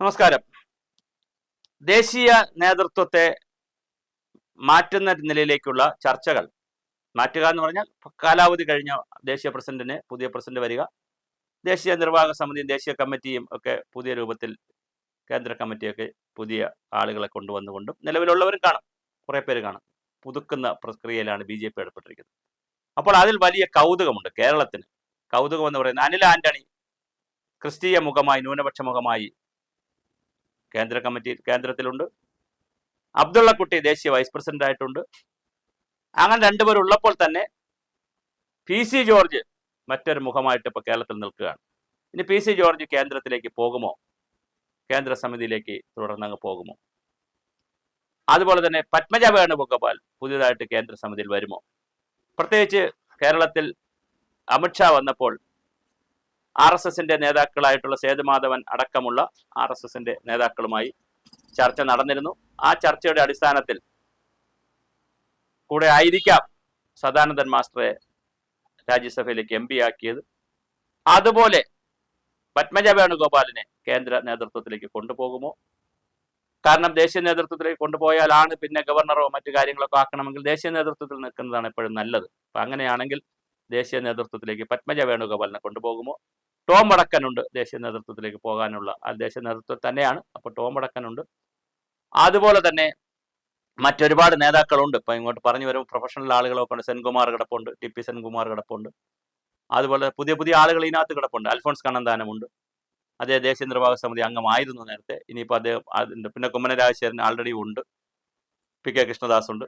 നമസ്കാരം. ദേശീയ നേതൃത്വത്തെ മാറ്റുന്ന നിലയിലേക്കുള്ള ചർച്ചകൾ. മാറ്റുക എന്ന് പറഞ്ഞാൽ കാലാവധി കഴിഞ്ഞ ദേശീയ പ്രസിഡന്റിന് പുതിയ പ്രസിഡന്റ് വരിക. ദേശീയ നിർവാഹക സമിതിയും ദേശീയ കമ്മിറ്റിയും ഒക്കെ പുതിയ രൂപത്തിൽ കേന്ദ്ര കമ്മിറ്റിയൊക്കെ പുതിയ ആളുകളെ കൊണ്ടുവന്നുകൊണ്ടും നിലവിലുള്ളവരും കാണും. കുറേ പേര് കാണും. പുതുക്കുന്ന പ്രക്രിയയിലാണ് ബി ജെ പി ഏർപ്പെട്ടിരിക്കുന്നത്. അപ്പോൾ അതിൽ വലിയ കൗതുകമുണ്ട് കേരളത്തിന്. കൗതുകം എന്ന് പറയുന്നത് അനിൽ ആന്റണി ക്രിസ്തീയ മുഖമായി ന്യൂനപക്ഷ മുഖമായി കേന്ദ്ര കമ്മിറ്റി കേന്ദ്രത്തിലുണ്ട്. അബ്ദുള്ളക്കുട്ടി ദേശീയ വൈസ് പ്രസിഡന്റ് ആയിട്ടുണ്ട്. അങ്ങനെ രണ്ടുപേരുള്ളപ്പോൾ തന്നെ പി സി ജോർജ് മറ്റൊരു മുഖമായിട്ട് ഇപ്പോൾ കേരളത്തിൽ നിൽക്കുകയാണ്. ഇനി പി സി ജോർജ് കേന്ദ്രത്തിലേക്ക് പോകുമോ? കേന്ദ്ര സമിതിയിലേക്ക് തുടർന്ന് അങ്ങ് പോകുമോ? അതുപോലെ തന്നെ പത്മജ വേണുഗോപാൽ പുതിയതായിട്ട് കേന്ദ്ര സമിതിയിൽ വരുമോ? പ്രത്യേകിച്ച് കേരളത്തിൽ അമിത്ഷാ വന്നപ്പോൾ ആർ എസ് എസിന്റെ നേതാക്കളായിട്ടുള്ള സേതുമാധവൻ അടക്കമുള്ള ആർ എസ് എസിന്റെ നേതാക്കളുമായി ചർച്ച നടന്നിരുന്നു. ആ ചർച്ചയുടെ അടിസ്ഥാനത്തിൽ കൂടെ ആയിരിക്കാം സദാനന്ദൻ മാസ്റ്ററെ രാജ്യസഭയിലേക്ക് എം പി ആക്കിയത്. അതുപോലെ പത്മജ വേണുഗോപാലിനെ കേന്ദ്ര നേതൃത്വത്തിലേക്ക് കൊണ്ടുപോകുമോ? കാരണം ദേശീയ നേതൃത്വത്തിലേക്ക് കൊണ്ടുപോയാലാണ് പിന്നെ ഗവർണറോ മറ്റു കാര്യങ്ങളൊക്കെ ആക്കണമെങ്കിൽ ദേശീയ നേതൃത്വത്തിൽ നിൽക്കുന്നതാണ് എപ്പോഴും നല്ലത്. അപ്പൊ അങ്ങനെയാണെങ്കിൽ ദേശീയ നേതൃത്വത്തിലേക്ക് പത്മജ വേണുഗോപാലിനെ കൊണ്ടുപോകുമോ? ടോം വടക്കനുണ്ട് ദേശീയ നേതൃത്വത്തിലേക്ക് പോകാനുള്ള ആ ദേശീയ നേതൃത്വം തന്നെയാണ്. അപ്പോൾ ടോം വടക്കനുണ്ട്. അതുപോലെ തന്നെ മറ്റൊരുപാട് നേതാക്കളുണ്ട്. ഇപ്പൊ ഇങ്ങോട്ട് പറഞ്ഞു വരും പ്രൊഫഷണൽ ആളുകളൊക്കെ ഉണ്ട്. സെൻകുമാർ കിടപ്പുണ്ട് ടി പി സെൻകുമാർ കിടപ്പുണ്ട്. അതുപോലെ പുതിയ പുതിയ ആളുകൾ ഇതിനകത്ത് കിടപ്പുണ്ട്. അൽഫോൺസ് കണ്ണന്താനമുണ്ട്. അതേ ദേശീയ നിർവാഹക സമിതി അംഗമായിരുന്നു നേരത്തെ. ഇനിയിപ്പോൾ അദ്ദേഹം അതിന്റെ പിന്നെ കുമ്മന രാജശേഖരൻ ആൾറെഡി ഉണ്ട്. പി കെ കൃഷ്ണദാസ് ഉണ്ട്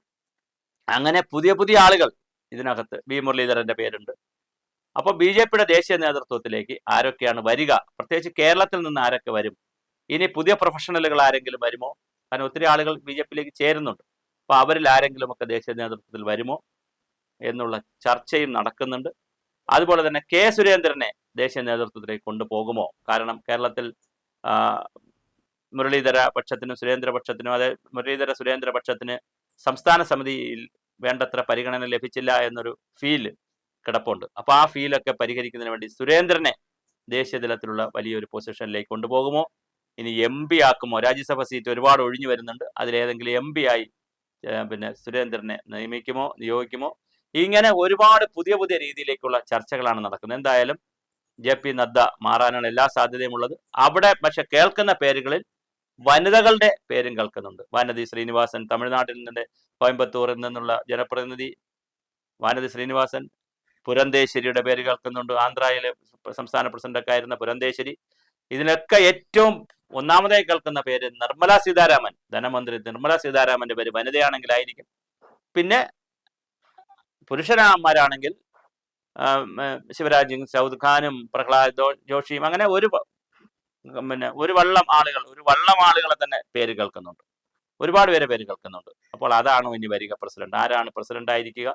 അങ്ങനെ പുതിയ പുതിയ ആളുകൾ ഇതിനകത്ത് വി മുരളീധരന്റെ പേരുണ്ട്. അപ്പോൾ ബി ജെ പിയുടെ ദേശീയ നേതൃത്വത്തിലേക്ക് ആരൊക്കെയാണ് വരിക? പ്രത്യേകിച്ച് കേരളത്തിൽ നിന്ന് ആരൊക്കെ വരും? ഇനി പുതിയ പ്രൊഫഷണലുകൾ ആരെങ്കിലും വരുമോ? കാരണം ഒത്തിരി ആളുകൾ ബി ജെ പിയിലേക്ക് ചേരുന്നുണ്ട്. അപ്പോൾ അവരിൽ ആരെങ്കിലും ഒക്കെ ദേശീയ നേതൃത്വത്തിൽ വരുമോ? എന്നുള്ള ചർച്ചയും നടക്കുന്നുണ്ട്. അതുപോലെ തന്നെ കെ സുരേന്ദ്രനെ ദേശീയ നേതൃത്വത്തിലേക്ക് കൊണ്ടുപോകുമോ? കാരണം കേരളത്തിൽ മുരളീധര പക്ഷത്തിനും സുരേന്ദ്ര പക്ഷത്തിനും അതായത് മുരളീധര സുരേന്ദ്ര പക്ഷത്തിന് സംസ്ഥാന സമിതിയിൽ വേണ്ടത്ര പരിഗണന ലഭിച്ചില്ല എന്നൊരു ഫീൽ കിടപ്പുണ്ട്. അപ്പോൾ ആ ഫീലൊക്കെ പരിഹരിക്കുന്നതിന് വേണ്ടി സുരേന്ദ്രനെ ദേശീയ തലത്തിലുള്ള വലിയൊരു പൊസിഷനിലേക്ക് കൊണ്ടുപോകുമോ? ഇനി എം പി ആക്കുമോ? രാജ്യസഭ സീറ്റ് ഒരുപാട് ഒഴിഞ്ഞു വരുന്നുണ്ട്. അതിലേതെങ്കിലും എം പി ആയി പിന്നെ സുരേന്ദ്രനെ നിയമിക്കുമോ? നിയോഗിക്കുമോ? ഇങ്ങനെ ഒരുപാട് പുതിയ പുതിയ രീതിയിലേക്കുള്ള ചർച്ചകളാണ് നടക്കുന്നത്. എന്തായാലും ജെ പി നദ്ദ മാറാനാണ് എല്ലാ സാധ്യതയും ഉള്ളത്. അവിടെ പക്ഷെ കേൾക്കുന്ന പേരുകളിൽ വനിതകളുടെ പേരും കേൾക്കുന്നുണ്ട്. വാനതി ശ്രീനിവാസൻ തമിഴ്നാട്ടിൽ നിന്ന് കോയമ്പത്തൂരിൽ നിന്നുള്ള ജനപ്രതിനിധി വാനതി ശ്രീനിവാസൻ പുരന്തേശ്വരിയുടെ പേര് കേൾക്കുന്നുണ്ട്. ആന്ധ്രയിലെ സംസ്ഥാന പ്രസിഡന്റൊക്കെ ആയിരുന്ന പുരന്തേശ്വരി ഇതിനൊക്കെ ഏറ്റവും ഒന്നാമതായി കേൾക്കുന്ന പേര് നിർമ്മല സീതാരാമൻ. ധനമന്ത്രി നിർമ്മല സീതാരാമന്റെ പേര് വനിതയാണെങ്കിലായിരിക്കും പിന്നെ പുരുഷന്മാരാണെങ്കിൽ ശിവരാജ് സിംഗ് സൗദ് ഖാനും പ്രഹ്ലാദ് ജോഷിയും അങ്ങനെ ഒരു പിന്നെ ഒരു വള്ളം ആളുകൾ ഒരു വള്ളം ആളുകളെ തന്നെ പേര് കേൾക്കുന്നുണ്ട്. ഒരുപാട് പേരെ പേര് കേൾക്കുന്നുണ്ട്. അപ്പോൾ അതാണ് ഇനി വരിക പ്രസിഡന്റ്? ആരാണ് പ്രസിഡന്റ് ആയിരിക്കുക?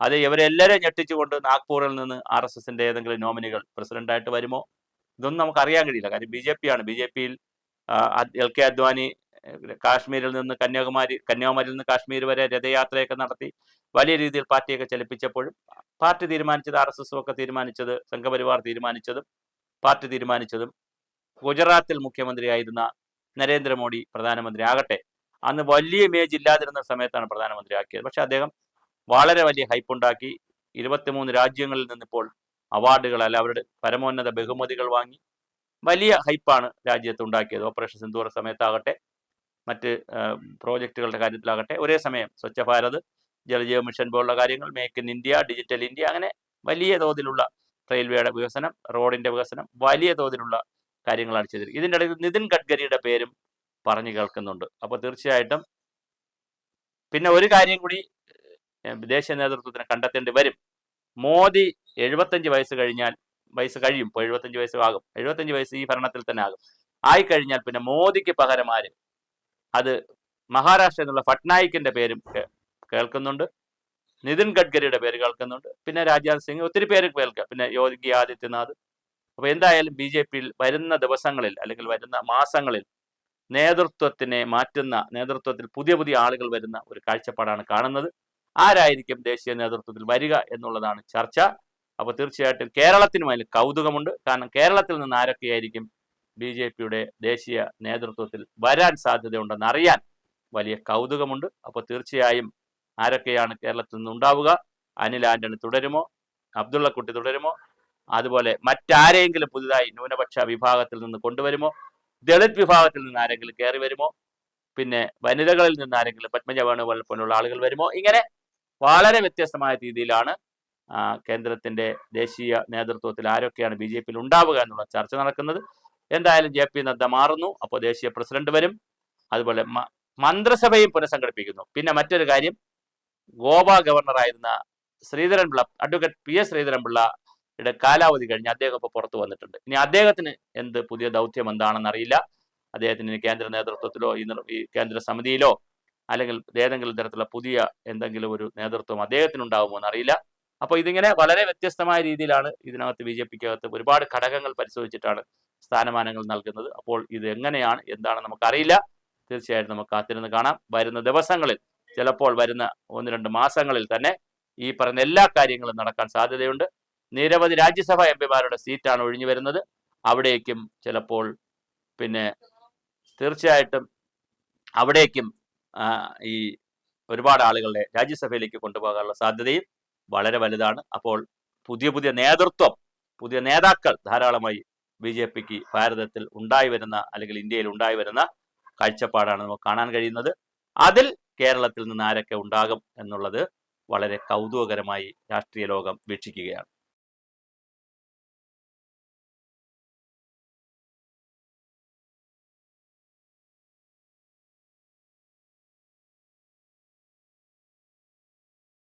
അത് ഇവരെല്ലാവരെയും ഞെട്ടിച്ചുകൊണ്ട് നാഗ്പൂരിൽ നിന്ന് ആർ എസ് എസിന്റെ ഏതെങ്കിലും നോമിനികൾ പ്രസിഡന്റായിട്ട് വരുമോ? ഇതൊന്നും നമുക്ക് അറിയാൻ കഴിയില്ല. കാര്യം ബി ജെ പി ആണ്. ബി ജെ പിയിൽ എൽ കെ അദ്വാനി കാശ്മീരിൽ നിന്ന് കന്യാകുമാരി കന്യാകുമാരിയിൽ നിന്ന് കാശ്മീർ വരെ രഥയാത്രയൊക്കെ നടത്തി വലിയ രീതിയിൽ പാർട്ടിയൊക്കെ ചലിപ്പിച്ചപ്പോഴും പാർട്ടി തീരുമാനിച്ചത് ആർ എസ് എസും ഒക്കെ തീരുമാനിച്ചത് സംഘപരിവാർ തീരുമാനിച്ചതും പാർട്ടി തീരുമാനിച്ചതും ഗുജറാത്തിൽ മുഖ്യമന്ത്രിയായിരുന്ന നരേന്ദ്രമോദി പ്രധാനമന്ത്രി ആകട്ടെ അന്ന് വലിയ ഇമേജ് ഇല്ലാതിരുന്ന സമയത്താണ് പ്രധാനമന്ത്രി ആക്കിയത് പക്ഷെ അദ്ദേഹം വളരെ വലിയ ഹൈപ്പ് ഉണ്ടാക്കി. ഇരുപത്തിമൂന്ന് രാജ്യങ്ങളിൽ നിന്നിപ്പോൾ അവാർഡുകൾ അല്ല അവരുടെ പരമോന്നത ബഹുമതികൾ വാങ്ങി വലിയ ഹൈപ്പാണ് രാജ്യത്ത് ഉണ്ടാക്കിയത്. ഓപ്പറേഷൻ സിന്ധൂറ സമയത്താകട്ടെ മറ്റ് പ്രോജക്റ്റുകളുടെ കാര്യത്തിലാകട്ടെ ഒരേ സമയം സ്വച്ഛ ഭാരത് ജലജീവ മിഷൻ പോലുള്ള കാര്യങ്ങൾ make in India digital India അങ്ങനെ വലിയ തോതിലുള്ള റെയിൽവേയുടെ വികസനം റോഡിന്റെ വികസനം വലിയ തോതിലുള്ള കാര്യങ്ങളാണ് ചെയ്തിരിക്കുന്നത്. ഇതിന്റെ ഇടയിൽ നിതിൻ ഗഡ്കരിയുടെ പേരും പറഞ്ഞു കേൾക്കുന്നുണ്ട്. അപ്പോൾ തീർച്ചയായിട്ടും പിന്നെ ഒരു കാര്യം കൂടി ദേശീയ നേതൃത്വത്തിന് കണ്ടെത്തേണ്ടി വരും. മോദി എഴുപത്തഞ്ച് വയസ്സ് കഴിഞ്ഞാൽ വയസ്സ് കഴിയും ഇപ്പോൾ എഴുപത്തഞ്ച് വയസ്സ് ആകും. എഴുപത്തഞ്ച് വയസ്സ് ഈ ഭരണത്തിൽ തന്നെ ആകും. ആയി കഴിഞ്ഞാൽ പിന്നെ മോദിക്ക് പകരം ആര്? അത് മഹാരാഷ്ട്ര എന്നുള്ള ഫട്നായിക്കിന്റെ പേരും കേൾക്കുന്നുണ്ട്. നിതിൻ ഗഡ്കരിയുടെ പേര് കേൾക്കുന്നുണ്ട്. പിന്നെ രാജ്നാഥ് സിംഗ് ഒത്തിരി പേര് കേൾക്കുക പിന്നെ യോഗി ആദിത്യനാഥ് അപ്പൊ എന്തായാലും ബി ജെ പിയിൽ വരുന്ന ദിവസങ്ങളിൽ അല്ലെങ്കിൽ വരുന്ന മാസങ്ങളിൽ നേതൃത്വത്തിനെ മാറ്റുന്ന നേതൃത്വത്തിൽ പുതിയ പുതിയ ആളുകൾ വരുന്ന ഒരു കാഴ്ചപ്പാടാണ് കാണുന്നത്. ആരായിരിക്കും ദേശീയ നേതൃത്വത്തിൽ വരിക എന്നുള്ളതാണ് ചർച്ച. അപ്പോൾ തീർച്ചയായിട്ടും കേരളത്തിനും അതിൽ കൗതുകമുണ്ട്. കാരണം കേരളത്തിൽ നിന്ന് ആരൊക്കെയായിരിക്കും ബി ജെ പിയുടെ ദേശീയ നേതൃത്വത്തിൽ വരാൻ സാധ്യതയുണ്ടെന്ന് അറിയാൻ വലിയ കൗതുകമുണ്ട്. അപ്പോൾ തീർച്ചയായും ആരൊക്കെയാണ് കേരളത്തിൽ നിന്ന് ഉണ്ടാവുക അനിൽ ആന്റണി തുടരുമോ? അബ്ദുള്ളക്കുട്ടി തുടരുമോ? അതുപോലെ മറ്റാരെങ്കിലും പുതുതായി ന്യൂനപക്ഷ വിഭാഗത്തിൽ നിന്ന് കൊണ്ടുവരുമോ? ദളിത് വിഭാഗത്തിൽ നിന്ന് ആരെങ്കിലും കയറി വരുമോ? പിന്നെ വനിതകളിൽ നിന്ന് ആരെങ്കിലും പത്മജ പോലുള്ള ആളുകൾ വരുമോ? ഇങ്ങനെ വളരെ വ്യത്യസ്തമായ രീതിയിലാണ് കേന്ദ്രത്തിന്റെ ദേശീയ നേതൃത്വത്തിൽ ആരൊക്കെയാണ് ബി ജെ പിയിൽ ഉണ്ടാവുക എന്നുള്ള ചർച്ച നടക്കുന്നത്. എന്തായാലും ജെ പി നദ്ദ മാറുന്നു. അപ്പോൾ ദേശീയ പ്രസിഡന്റ് വരും. അതുപോലെ മന്ത്രിസഭയും പുനഃസംഘടിപ്പിക്കുന്നു. പിന്നെ മറ്റൊരു കാര്യം ഗോവ ഗവർണറായിരുന്ന ശ്രീധരൻപിള്ള അഡ്വക്കേറ്റ് പി എസ് ശ്രീധരൻപിള്ളയുടെ കാലാവധി കഴിഞ്ഞ് അദ്ദേഹം ഇപ്പോൾ പുറത്തു വന്നിട്ടുണ്ട്. ഇനി അദ്ദേഹത്തിന് എന്ത് പുതിയ ദൗത്യം എന്താണെന്ന് അറിയില്ല. അദ്ദേഹത്തിന് കേന്ദ്ര നേതൃത്വത്തിലോ ഈ കേന്ദ്ര സമിതിയിലോ അല്ലെങ്കിൽ ഏതെങ്കിലും തരത്തിലുള്ള പുതിയ എന്തെങ്കിലും ഒരു നേതൃത്വം അദ്ദേഹത്തിന് ഉണ്ടാകുമോ എന്നറിയില്ല അപ്പോൾ ഇതിങ്ങനെ വളരെ വ്യത്യസ്തമായ രീതിയിലാണ് ഇതിനകത്ത് ബി ജെ പിക്കകത്ത് ഒരുപാട് ഘടകങ്ങൾ പരിശോധിച്ചിട്ടാണ് സ്ഥാനമാനങ്ങൾ നൽകുന്നത്. അപ്പോൾ ഇത് എങ്ങനെയാണ് എന്താണെന്ന് നമുക്കറിയില്ല. തീർച്ചയായിട്ടും നമുക്ക് കാത്തിരുന്ന് കാണാം. വരുന്ന ദിവസങ്ങളിൽ ചിലപ്പോൾ വരുന്ന ഒന്ന് രണ്ട് മാസങ്ങളിൽ തന്നെ ഈ പറയുന്ന എല്ലാ കാര്യങ്ങളും നടക്കാൻ സാധ്യതയുണ്ട്. നിരവധി രാജ്യസഭാ എം പിമാരുടെ സീറ്റാണ് ഒഴിഞ്ഞു വരുന്നത്. അവിടേക്കും ചിലപ്പോൾ പിന്നെ തീർച്ചയായിട്ടും അവിടേക്കും ഈ ഒരുപാട് ആളുകളെ രാജ്യസഭയിലേക്ക് കൊണ്ടുപോകാനുള്ള സാധ്യതയും വളരെ വലുതാണ്. അപ്പോൾ പുതിയ പുതിയ നേതൃത്വം പുതിയ നേതാക്കൾ ധാരാളമായി ബി ജെ പിക്ക് ഭാരതത്തിൽ ഉണ്ടായി വരുന്ന അല്ലെങ്കിൽ ഇന്ത്യയിൽ ഉണ്ടായി വരുന്ന കാഴ്ചപ്പാടാണ് നമുക്ക് കാണാൻ കഴിയുന്നത്. അതിൽ കേരളത്തിൽ നിന്ന് ആരൊക്കെ ഉണ്ടാകും എന്നുള്ളത് വളരെ കൗതുകകരമായി രാഷ്ട്രീയ ലോകം വീക്ഷിക്കുകയാണ്.